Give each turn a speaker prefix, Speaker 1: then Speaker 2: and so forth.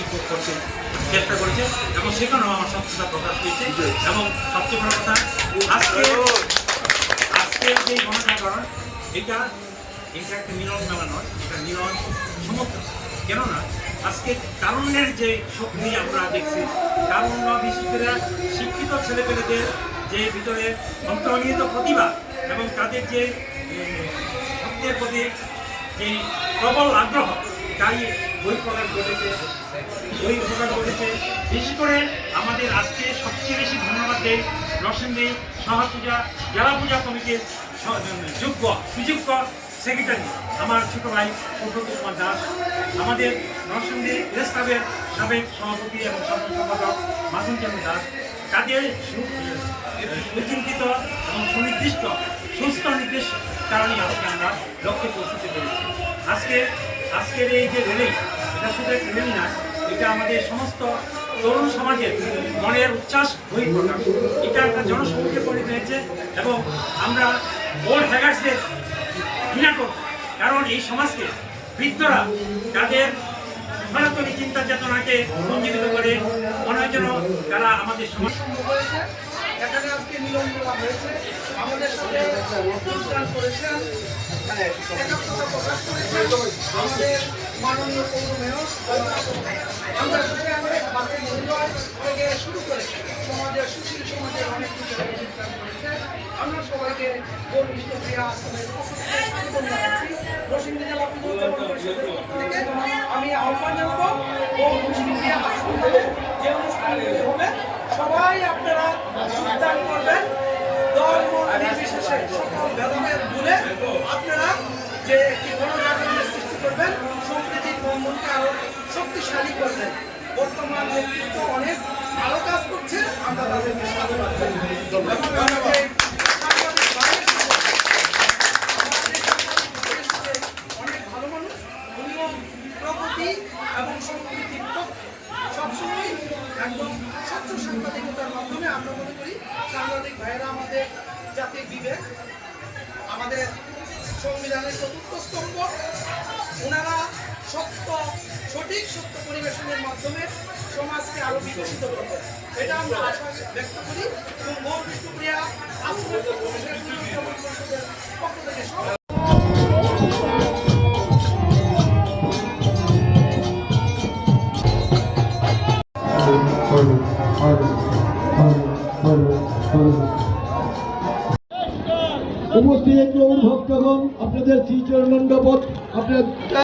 Speaker 1: শিক্ষক করতে চেষ্টা করছে এবং সেখানেও আমার সত্যতা প্রকাশ পেয়েছে এবং সবচেয়ে বড় কথা আজকে আজকের যে গণজাগরণ এটা এটা একটা মিলন মেলা নয় এটা মিলন সমস্ত কেননা আজকে তারুণ্যের যে শক্তি আমরা দেখছি তারুণ্য বিশেষ করে শিক্ষিত ছেলেপেলেদের যে ভিতরে অন্তর্নিহিত প্রতিভা এবং তাদের যে শক্তির প্রতি যে প্রবল আগ্রহ, তাই বই প্রকাশ ঘটেছে, বই প্রকাশ ঘটেছে। বিশেষ করে আমাদের আজকে সবচেয়ে বেশি ধন্যবাদ দেয় নরসিংদী সহ পূজা, জেলা পূজা কমিটির যোগ্য সুযোগ্য সেক্রেটারি আমার ছোট ভাই প্রফুল্ল কুমার দাস। আমাদের নরসিংদী প্রেস ক্লাবের সাবেক সভাপতি এবং সাধারণ সম্পাদক মাসুম চন্দ্র দাস। তাদের সুচিন্তিত এবং সুনির্দিষ্ট সুস্থ নির্দেশ কারণে আজকে আমরা লক্ষ্যে পৌঁছতে পেরেছি। আজকে, আজকের এই যে র্যালি এটা শুধু একটা র্যালি না, এটা আমাদের সমস্ত তরুণ সমাজের মনের উচ্ছ্বাস বহিঃপ্রকাশ এটা একটা জনসমুখে পরিণত হয়েছে এবং আমরা ওল্ড হ্যাগার্সদের ঘৃণা করব। কারণ এই সমাজকে বৃদ্ধরা তাদের সনাতনী চিন্তা চেতনাকে পুঞ্জীবিত করে মনে হয় যেন তারা আমাদের সমাজ
Speaker 2: এখানে আজকে মিলন মেলা হয়েছে। আমাদের সাথে যোগদান করেছেন করেছেন আমাদের মাননীয় পৌর মেয়র আমরা সেখানে বাকি মহিলা থেকে শুরু করে সমাজের, সুশীল সমাজের অনেক কিছু আমরা সবাইকে থেকে আমি আহ্বান জানাব, ও আশ্রমে যে অনুষ্ঠানগুলি হবে, সবাই আপনারা যোগদান করবেন। দল নির্বিশেষে সকল ভেদাভেদ ভুলে আপনারা যে একটি গণজাগরণের সৃষ্টি করবেন সম্প্রীতির বন্ধনকে আরও শক্তিশালী করবেন। বর্তমান নেতৃত্ব অনেক ভালো কাজ করছে, আমরা তাদেরকে সাধুবাদ জানাই। এবং সাংবাদিক ভাইয়েরা, আমাদের জাতির বিবেক, আমাদের সংবিধানের চতুর্থ স্তম্ভ ওনারা সত্য, সঠিক সত্য পরিবেশনের মাধ্যমে সমাজকে আরও বিকশিত করবে এটা আমরা আশা ব্যক্ত করি এবং মৌল বিষ্ণুপ্রিয়া পক্ষ থেকে সব
Speaker 3: উপস্থিত ভক্তগণ আপনাদের শ্রীচরণ দণ্ডবোধ আপনার